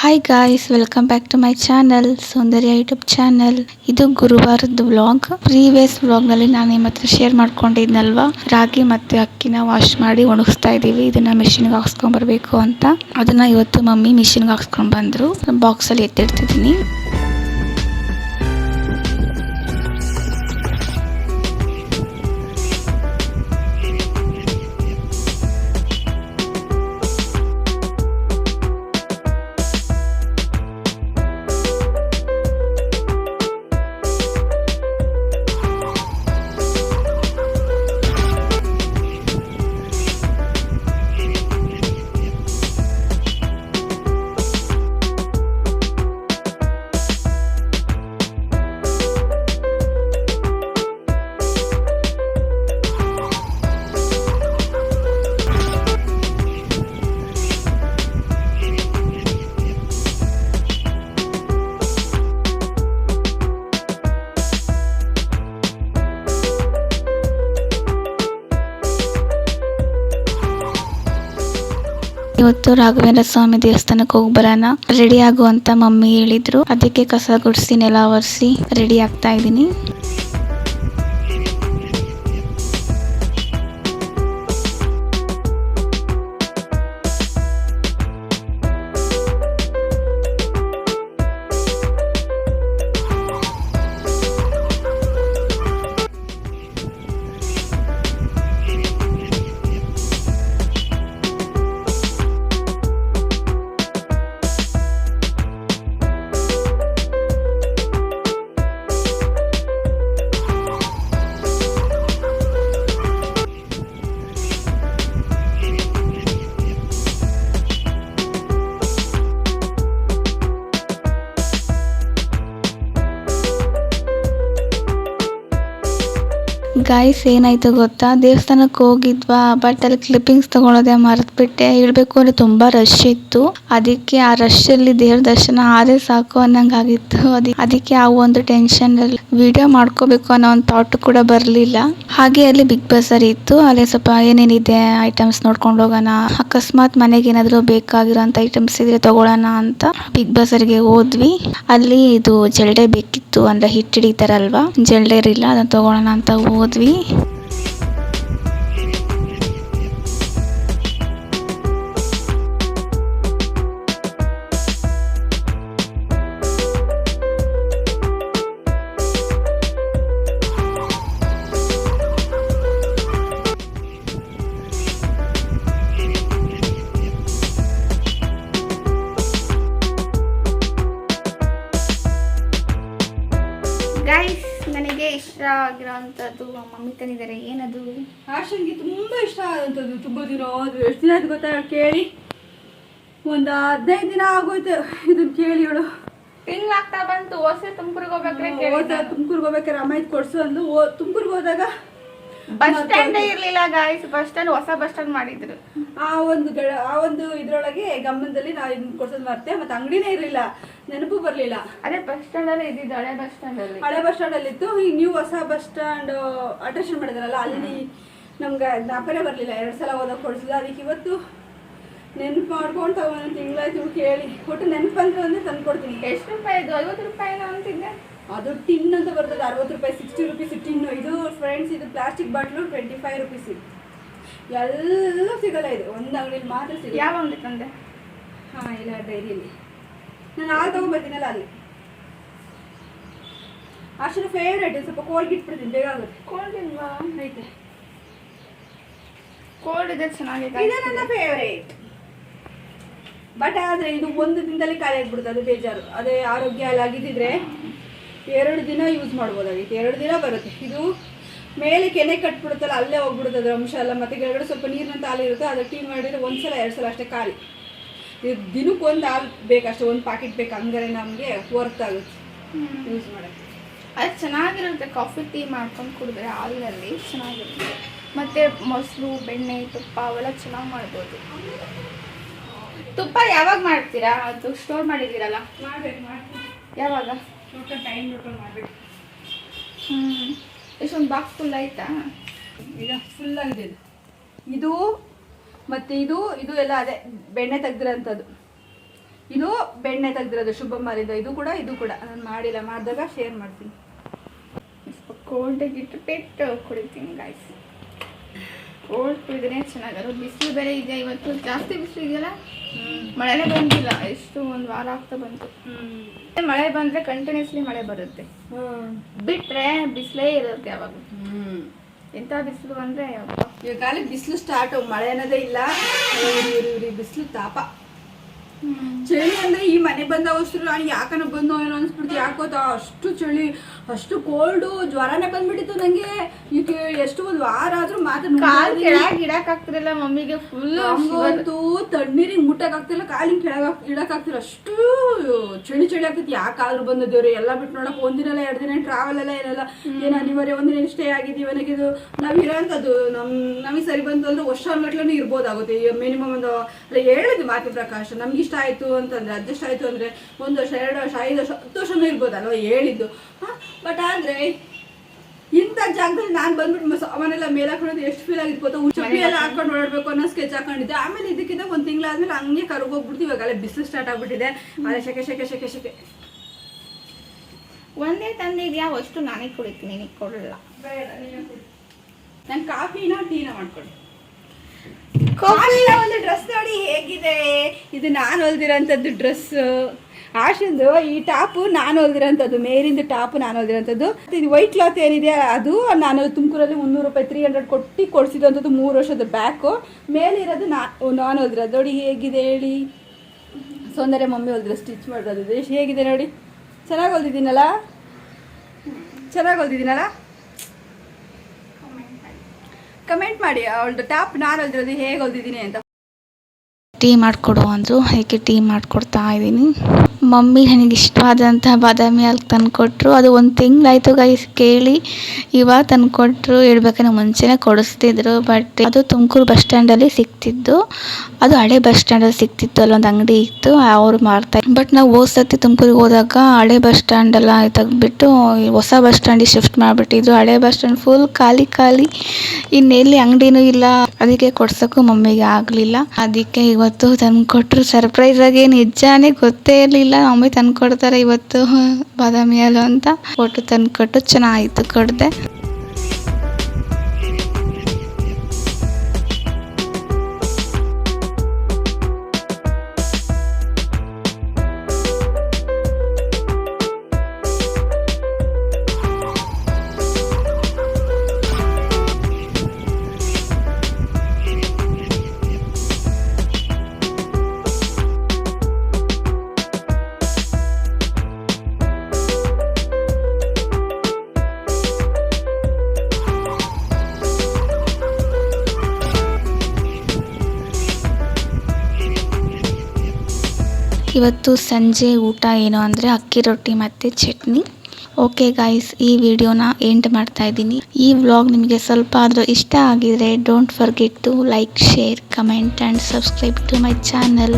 Hi guys welcome back to my channel Soundarya YouTube channel ಇದು ಗುರುವಾರದ vlog previous ವ್ಲಾಗ್ನಲ್ಲಿ ನಾನು ನಿಮ್ಮ ಹತ್ರ ಶೇರ್ ಮಾಡ್ಕೊಂಡಿದ್ನಲ್ವಾ? ರಾಗಿ ಮತ್ತೆ ಅಕ್ಕಿನ ವಾಶ್ ಮಾಡಿ ಒಣಗಿಸ್ತಾ ಇದ್ದೀವಿ. ಇದನ್ನ ಮಿಷಿನ್ಗೆ ಹಾಕ್ಸ್ಕೊಂಡ್ ಬರಬೇಕು ಅಂತ. ಅದನ್ನ ಇವತ್ತು ಮಮ್ಮಿ ಮಿಷಿನ್ಗೆ ಹಾಕ್ಸ್ಕೊಂಡ್ ಬಂದ್ರು. ಬಾಕ್ಸಲ್ಲಿ ಎತ್ತಿಡ್ತಿದ್ದೀನಿ. ಇವತ್ತು ರಾಘವೇಂದ್ರ ಸ್ವಾಮಿ ದೇವಸ್ಥಾನಕ್ಕೆ ಹೋಗಿ ಬರೋಣ. ರೆಡಿ ಆಗು ಅಂತ ಮಮ್ಮಿ ಹೇಳಿದ್ರು. ಅದಕ್ಕೆ ಕಸ ಗುಡಿಸಿ, ನೆಲ ಒರೆಸಿ ರೆಡಿ ಆಗ್ತಾ ಇದ್ದೀನಿ. ಗಾಯ್ಸ್ ಏನಾಯ್ತು ಗೊತ್ತಾ? ದೇವಸ್ಥಾನಕ್ಕೆ ಹೋಗಿದ್ವಾ? ಬಟ್ ಅಲ್ಲಿ ಕ್ಲಿಪ್ಪಿಂಗ್ಸ್ ತಗೊಳೋದೆ ಮರೆತ್ಬಿಟ್ಟೆ. ಹೇಳ್ಬೇಕು ಅಂದರೆ ತುಂಬ ರಶ್ ಇತ್ತು. ಅದಕ್ಕೆ ಆ ರಶ್ ಅಲ್ಲಿ ದೇವ್ರ ದರ್ಶನ ಆದರೆ ಸಾಕು ಅನ್ನಂಗಾಗಿತ್ತು. ಅದಿ ಅದಕ್ಕೆ ಆ ಒಂದು ಟೆನ್ಷನ್ ಅಲ್ಲಿ ವಿಡಿಯೋ ಮಾಡ್ಕೋಬೇಕು ಅನ್ನೋ ಒಂದು ಥಾಟ್ ಕೂಡ ಬರಲಿಲ್ಲ. ಹಾಗೆ ಅಲ್ಲಿ ಬಿಗ್ ಬಜಾರ್ ಇತ್ತು. ಅಲ್ಲಿ ಸ್ವಲ್ಪ ಏನೇನಿದೆ ಐಟಮ್ಸ್ ನೋಡ್ಕೊಂಡು ಹೋಗೋಣ, ಅಕಸ್ಮಾತ್ ಮನೆಗೆ ಏನಾದರೂ ಬೇಕಾಗಿರೋಂಥ ಐಟಮ್ಸ್ ಇದ್ರೆ ತಗೊಳ್ಳೋಣ ಅಂತ ಬಿಗ್ ಬಜಾರ್ಗೆ ಹೋದ್ವಿ. ಅಲ್ಲಿ ಇದು ಜಲ್ಡೆ ಬೇಕಿತ್ತು ಅಂದರೆ ಹಿಟ್ಟು ಹಿಡಿತಾರಲ್ವಾ ಜಲ್ಡೆ ಇರಲಿಲ್ಲ, ಅದನ್ನ ತಗೊಳ್ಳೋಣ ಅಂತ ಹೋದ್ವಿ. ಗೈಸ್ ಆಗಿರೋಂಥದ್ದು ಮಮ್ಮಿ ತಂದಿದ್ದಾರೆ ಏನದು? ಆಶನ್ಗೆ ತುಂಬಾ ಇಷ್ಟ ಆದಂಥದ್ದು ತುಂಬ ದಿನ ಅದು ಎಷ್ಟು ದಿನ ಆಯ್ತು ಗೊತ್ತಾ? ಕೇಳಿ. ಒಂದು ಹದಿನೈದು ದಿನ ಆಗೋಯ್ತು ಇದನ್ನ ಕೇಳಿ ಇವಳು. ತಿಂಗ್ಳು ಆಗ್ತಾ ಬಂತು ಹೊಸ ತುಮಕೂರಿಗೆ ಹೋಗ್ಬೇಕ್ರೆ ತುಮಕೂರಿಗೆ ಹೋಗ್ಬೇಕಾರೆ ಅಮ್ಮ ಇದು ಕೊಡ್ಸು ಅಂದು ತುಮಕೂರ್ಗೆ ಹೋದಾಗ ಬಸ್ ಸ್ಟ್ಯಾಂಡ್ ಇರ್ಲಿಲ್ಲ ಗಾಯ್ಸ್ ಬಸ್ ಸ್ಟ್ಯಾಂಡ್ ಹೊಸ ಬಸ್ ಸ್ಟ್ಯಾಂಡ್ ಮಾಡಿದ್ರು. ಆ ಒಂದು ಆ ಒಂದು ಇದ್ರೊಳಗೆ ಗಮನದಲ್ಲಿ ನಾವು ಇದನ್ನ ಕೊಡ್ಸೋದು ಮತ್ತೆ ಮತ್ತೆ ಅಂಗಡಿನೇ ಇರಲಿಲ್ಲ. ನೆನಪು ಬರಲಿಲ್ಲ. ಅದೇ ಬಸ್ ಸ್ಟ್ಯಾಂಡ್ ಅಲ್ಲಿ ಇದ್ದಿದ್ದು ಹಳೆ ಬಸ್ ಸ್ಟ್ಯಾಂಡ್ ಅಲ್ಲಿ. ಹಳೆ ಬಸ್ ಸ್ಟ್ಯಾಂಡ್ ಅಲ್ಲಿ ಇತ್ತು. ಈ ನ್ಯೂ ಹೊಸ ಬಸ್ ಸ್ಟ್ಯಾಂಡ್ ಅಟ್ರಾಕ್ಷನ್ ಮಾಡಿದ್ರಲ್ಲ ಅಲ್ಲಿ ನಮ್ಗೆ ಜ್ಞಾಪನೆ ಬರಲಿಲ್ಲ. ಎರಡು ಸಲ ಹೋದಾಗ ಕೊಡಿಸಿದ ಅದಕ್ಕೆ ಇವತ್ತು ನೆನಪು ಮಾಡ್ಕೊಂಡು ತಗೊಂಡು ತಿಂಗಳಾಯ್ತು ಕೇಳಿ. ಒಟ್ಟು ನೆನಪು ಅಂದ್ರೆ ಅಂದ್ರೆ ತಂದು ಕೊಡ್ತೀನಿ. ಎಷ್ಟು ರೂಪಾಯಿ ಇದು? ಐವತ್ತು ರೂಪಾಯಿನ ಅಂತಿದ್ದೆ. ಅದು ಟಿನ್ ಅಂತ ಬರ್ತದೆ. ಅರವತ್ತು ರೂಪಾಯಿ ಸಿಕ್ಸ್ಟಿ ರುಪೀಸ್ ಟಿನ್ನು ಇದು ಫ್ರೆಂಡ್ಸ್ ಇದು plastic bottle twenty five rupees ಇದು ಎಲ್ಲ ಸಿಗಲ್ಲ ಇದು. ಒಂದು ಅಂಗಡಿಲಿ ಮಾತ್ರ ಸಿಗಲ್ಲ. ಯಾವ ಅಂಗಡಿ ತಂದೆ? ಹಾಂ ಇಲ್ಲ ಡೈರಿಯಲ್ಲಿ ನಾನು ಹಾಲು ತೊಗೊಂಬರ್ತೀನಲ್ಲ ಅಲ್ಲಿ. ಅಷ್ಟು ಫೇವ್ರೇಟ್ ಸ್ವಲ್ಪ ಕೋಲ್ಡ್ ಇಟ್ಬಿಡ್ತೀನಿ ಬೇಗ ಆಗುತ್ತೆ ಕೋಲ್ಡ್ ಇಲ್ವಾ? ಐತೆ ಕೋಲ್ಡ್ ಇದೆ ಚೆನ್ನಾಗಿದೆ ಇದು ನನ್ನ ಫೇವ್ರೇಟ್ ಬಟ್ ಆದ್ರೆ ಇದು ಒಂದು ದಿನದಲ್ಲಿ ಖಾಲಿ ಆಗ್ಬಿಡುತ್ತೆ ಅದು ಬೇಜಾರು. ಅದೇ ಆರೋಗ್ಯ ಎಲ್ಲ ಆಗಿದ್ದಿದ್ರೆ ಎರಡು ದಿನ ಯೂಸ್ ಮಾಡ್ಬೋದಾಗಿತ್ತು ಎರಡು ದಿನ ಬರುತ್ತೆ. ಇದು ಮೇಲೆ ಕೆನೆ ಕಟ್ಬಿಡುತ್ತಲ್ಲ ಅಲ್ಲೇ ಹೋಗ್ಬಿಡುತ್ತೆ ಅದ್ರ ಅಂಶ ಎಲ್ಲ. ಮತ್ತೆ ಕೆಳಗಡೆ ಸ್ವಲ್ಪ ನೀರಿನ ಹಾಲು ಇರುತ್ತೆ ಅದು ಟೀ ಮಾಡಿದ್ರೆ ಒಂದ್ಸಲ ಎರಡು ಸಲ ಅಷ್ಟೇ ಖಾಲಿ. ಇದು ದಿನಕ್ಕೆ ಒಂದು ಹಾಲು ಬೇಕಷ್ಟೇ ಒಂದು ಪ್ಯಾಕೆಟ್ ಬೇಕು ಹಂಗಾರೆ ನಮಗೆ ವರ್ತ್ ಆಗುತ್ತೆ. ಯೂಸ್ ಮಾಡೋಕ್ಕೆ. ಅದು ಚೆನ್ನಾಗಿರುತ್ತೆ ಕಾಫಿ ಟೀ ಮಾಡ್ಕೊಂಡು ಕುಡಿದ್ರೆ ಹಾಲಿನಲ್ಲಿ ಚೆನ್ನಾಗಿರುತ್ತೆ. ಮತ್ತು ಮೊಸರು ಬೆಣ್ಣೆ ತುಪ್ಪ ಅವೆಲ್ಲ ಚೆನ್ನಾಗಿ ಮಾಡ್ಬೋದು. ತುಪ್ಪ ಯಾವಾಗ ಮಾಡ್ತೀರಾ? ಅದು ಸ್ಟೋರ್ ಮಾಡಿದ್ದೀರಲ್ಲ? ಯಾವಾಗ? ಟೈಮ್ ಮಾಡ್ಬೇಕು. ಹ್ಞೂ ಎಷ್ಟೊಂದು ಬಾಕ್ಸ್ ಫುಲ್ ಆಯ್ತಾ? ಈಗ ಫುಲ್ ಆಗಿದೆ ಇದು ಮತ್ತೆ ಇದು ಇದು ಎಲ್ಲ ಅದೇ ಬೆಣ್ಣೆ ತೆಗ್ದಿರೋಂಥದ್ದು. ಇದು ಬೆಣ್ಣೆ ತೆಗ್ದಿರೋದು ಶುಭಮ್ಮಲಿಂದ ಇದು ಕೂಡ ಇದು ಕೂಡ. ನಾನು ಮಾಡಿಲ್ಲ ಮಾಡಿದಾಗ ಶೇರ್ ಮಾಡ್ತೀನಿ. ಕೋಲ್ಡಾಗಿಟ್ಟು ಪೆಟ್ಟು ಕುಡಿತೀನಿ ಗಾಯ್ಸ್ ಕೋಲ್ಡ್ ಕುಡಿದ್ರೆ ಚೆನ್ನಾಗದು ಬಿಸಿಲು ಬೇರೆ ಇದೆ ಇವತ್ತು ಜಾಸ್ತಿ ಬಿಸಿಲು ಇದೆಯಲ್ಲ? ಮಳೆನೇ ಬಂದಿಲ್ಲ. ಎಷ್ಟು ಒಂದು ವಾರ ಆಗ್ತಾ ಬಂತು. ಮಳೆ ಬಂದ್ರೆ ಕಂಟಿನ್ಯೂಸ್ಲಿ ಮಳೆ ಬರುತ್ತೆ. ಬಿಟ್ರೆ ಬಿಸಿಲೇ ಇರುತ್ತೆ ಯಾವಾಗ ಎಂಥ ಬಿಸಿಲು ಅಂದ್ರೆ ಇವಾಗ ಖಾಲಿ ಬಿಸಿಲು ಸ್ಟಾರ್ಟ್ ಮಳೆ ಅನ್ನೋದೇ ಇಲ್ಲ. ಬಿಸಿಲು ತಾಪ. ಚಳಿ ಅಂದ್ರೆ ಈ ಮನೆ ಬಂದ ಅವಸರು ನಾನು ಯಾಕನ ಬಂದೋ ಏನೋ ಅನ್ಸ್ಬಿಡ್ತು ಯಾಕೋತ ಅಷ್ಟು ಚಳಿ. ಅಷ್ಟು ಕೋಲ್ಡು ಜ್ವರನೇ ಬಂದ್ಬಿಟ್ಟಿತ್ತು ನಂಗೆ. ಈಗ ಎಷ್ಟು ಒಂದು ವಾರ ಆದ್ರೂ ಕಾಲ್ ಕೆಳಗ್ ಇಡಕ್ ಆಗ್ತಿರಲ್ಲ ಮಮ್ಮಿಗೆ ಫುಲ್ ಅಂತೂ ತಣ್ಣೀರಿಗೆ ಮುಟ್ಟಕ್ ಆಗ್ತಿಲ್ಲ ಕಾಲಿನ ಕೆಳಗ್ ಇಡಕ್ ಆಗ್ತಿಲ್ಲ. ಅಷ್ಟು ಚಳಿ ಚಳಿ ಆಗ್ತೈತಿ ಯಾಕಾದ್ರೂ ಬಂದ ದೇವ್ರು ಎಲ್ಲ ಬಿಟ್ಟು ನೋಡಕ್ ಒಂದಿನಲ್ಲ ಎರಡು ದಿನ ಟ್ರಾವೆಲ್ ಎಲ್ಲ ಇರಲ್ಲ ಏನ್ ಅನಿವಾರ್ಯ? ಒಂದಿನ ಸ್ಟೇ ಆಗಿದೀವಿ ನನಗೆ ಇದು. ನಾವ್ ಇರೋಂಥದ್ದು ನಮ್ ನಮಗೆ ಸರಿ ಬಂತು ಅಂದ್ರೆ ವರ್ಷ ಮಟ್ಲೂ ಇರ್ಬೋದಾಗುತ್ತೆ ಮಿನಿಮಮ್ ಒಂದು ಅಲ್ಲ ಹೇಳಿದ್ವಿ ಮಾತಿ ಪ್ರಕಾಶ್ ನಮ್ಗೆ ಇಷ್ಟ ಆಯ್ತು ಅಂತಂದ್ರೆ ಅಡ್ಜಸ್ಟ್ ಆಯ್ತು ಅಂದ್ರೆ ಒಂದು ವರ್ಷ ಎರಡು ವರ್ಷ ಐದು ವರ್ಷ ಹತ್ತು ವರ್ಷನೂ ಇರ್ಬೋದಲ್ವ? ಹೇಳಿದ್ದು. ಬಟ್ ಅಂದ್ರೆ ಇಂಥ ಜಾಗದಲ್ಲಿ ನಾನು ಬಂದ್ಬಿಟ್ಟು ಅವನೆಲ್ಲ ಮೇಲೆ ಹಾಕೊಳ್ಳೋದು ಎಷ್ಟು ಫೀಲ್ ಆಗಿತ್ತು ಗೊತ್ತಾ ಚಪ್ಪಲಿ ಎಲ್ಲ ಹಾಕೊಂಡು ಓಡಾಡ್ಬೇಕು ಅನ್ನೋ ಸ್ಕೆಚ್ ಹಾಕೊಂಡಿದ್ದೆ. ಆಮೇಲೆ ಇದಕ್ಕಿಂತ ಒಂದು ತಿಂಗಳಾದ್ಮೇಲೆ ಹಂಗೆ ಕರ್ಗೋಗ್ಬಿಡ್ತೀವಿ. ಇವಾಗ ಅಲ್ಲೇ ಬಿಸಿಲು ಸ್ಟಾರ್ಟ್ ಆಗ್ಬಿಟ್ಟಿದೆ. ಅದೇ ಶೆಕೆ ಶೆಕೆ ಶೆಕೆ ಶೆಕೆ. ಒಂದೇ ತಂದಿದ್ಯಾ? ಅಷ್ಟು ನಾನೇ ಕುಡಿತೀನಿ ನಿನಗೆ ಕೊಡಲ್ಲ. ನಾನು ಕಾಫಿನ ಟೀನ ಮಾಡ್ಕೊಂಡು ಕಾಫಿ ಒಂದು ಡ್ರೆಸ್ ನೋಡಿ ಹೇಗಿದೆ. ಇದು ನಾನು ಹೊಲ್ದಿರೋಂಥದ್ದು ಡ್ರೆಸ್ ಆಶಂದು ಈ ಟಾಪು ನಾನು ಹೊಲ್ದಿರೋಂಥದ್ದು ಮೇಲಿಂದ ಟಾಪು ನಾನು ಹೊಲ್ದಿರೋಂಥದ್ದು. ಇದು ವೈಟ್ ಕ್ಲಾತ್ ಏನಿದೆ ಅದು ನಾನು ತುಮಕೂರಲ್ಲಿ ಮುನ್ನೂರು ರೂಪಾಯಿ ತ್ರೀ ಹಂಡ್ರೆಡ್ ಕೊಟ್ಟು ಕೊಡಿಸಿದಂಥದ್ದು ಮೂರು ವರ್ಷದ ಬ್ಯಾಕು ಮೇಲಿರೋದು ನಾ ನಾನು ಹೊಲ್ದಿರೋದು. ನೋಡಿ ಹೇಗಿದೆ ಹೇಳಿ. ಸೌಂದರ್ಯ ಮಮ್ಮಿ ಹೊಲ್ದಿರೋ ಸ್ಟಿಚ್ ಮಾಡಿರೋದು ಎಷ್ಟು ಹೇಗಿದೆ ನೋಡಿ. ಚೆನ್ನಾಗಿ ಹೊಲ್ದಿದ್ದೀನಲ್ಲ? ಚೆನ್ನಾಗಿ ಹೊಲ್ದಿದ್ದೀನಲ್ಲ? ಕಮೆಂಟ್ ಮಾಡಿ ಅವಳದು ಟಾಪ್ ನಾನು ಹೊಲ್ದಿರೋದು ಹೇಗೆ ಹೊಲ್ದಿದ್ದೀನಿ ಅಂತ. ಟೀ ಮಾಡಿಕೊಡು ಅಂದರು. ಅದಕ್ಕೆ ಟೀ ಮಾಡಿಕೊಡ್ತಾ ಇದ್ದೀನಿ? ಮಮ್ಮಿ ನನಗೆ ಇಷ್ಟವಾದಂಥ ಬಾದಾಮಿ ಹಾಲು ತಂದುಕೊಟ್ರು. ಅದು ಒಂದು ತಿಂಗಳಾಯ್ತು ಗೈಸ್ ಕೇಳಿ. ಇವಾಗ ತಂದುಕೊಟ್ರು. ಹೇಳ್ಬೇಕಂದ್ರೆ ಮುಂಚೆನೇ ಕೊಡಿಸ್ತಿದ್ರು ಬಟ್ ಅದು ತುಮಕೂರು ಬಸ್ ಸ್ಟ್ಯಾಂಡಲ್ಲಿ ಸಿಕ್ತಿದ್ದು ಅದು ಹಳೆ ಬಸ್ ಸ್ಟ್ಯಾಂಡಲ್ಲಿ ಸಿಕ್ತಿತ್ತು. ಅಲ್ಲೊಂದು ಅಂಗಡಿ ಇತ್ತು. ಅವ್ರು ಮಾರ್ತಾ ಬಟ್ ನಾವು ಹೋದ ಸತಿ ತುಮಕೂರಿಗೆ ಹೋದಾಗ ಹಳೆ ಬಸ್ ಸ್ಟ್ಯಾಂಡೆಲ್ಲ ತೆಗೆದ್ಬಿಟ್ಟು, ಹೊಸ ಬಸ್ ಸ್ಟ್ಯಾಂಡಿಗೆ ಶಿಫ್ಟ್ ಮಾಡಿಬಿಟ್ಟಿದ್ರು. ಹಳೆ ಬಸ್ ಸ್ಟ್ಯಾಂಡ್ ಫುಲ್ ಖಾಲಿ ಖಾಲಿ. ಇನ್ನೆಲ್ಲಿ ಅಂಗಡಿನೂ ಇಲ್ಲ. ಅದಕ್ಕೆ ಕೊಡ್ಸೋಕ್ಕೂ ಮಮ್ಮಿಗೆ ಆಗಲಿಲ್ಲ. ಅದಕ್ಕೆ ಇವತ್ತು ತಂದ್ಕೊಟ್ರು ಸರ್ಪ್ರೈಸ್ ಆಗಿ ನಿಜಾನೇ ಗೊತ್ತೇ ಇರಲಿಲ್ಲ. ಮಮ್ಮಿ ತಂದುಕೊಡ್ತಾರೆ ಇವತ್ತು ಬಾದಾಮಿ ಹಾಲು ಅಂತ. ಕೊಟ್ಟು ತಂದುಕೊಟ್ಟು ಚೆನ್ನಾಗಿತ್ತು ಕೊಡಿದೆ. ಇವತ್ತು ಸಂಜೆ ಊಟ ಏನು ಅಂದರೆ ಅಕ್ಕಿ ರೊಟ್ಟಿ ಮತ್ತು ಚಟ್ನಿ. ಓಕೆ ಗಾಯ್ಸ್ ಈ ವಿಡಿಯೋನ ಎಂಡ್ ಮಾಡ್ತಾ ಇದ್ದೀನಿ. ಈ ವ್ಲಾಗ್ ನಿಮಗೆ ಸ್ವಲ್ಪ ಆದರೂ ಇಷ್ಟ ಆಗಿದರೆ don't forget to like share comment and subscribe to my channel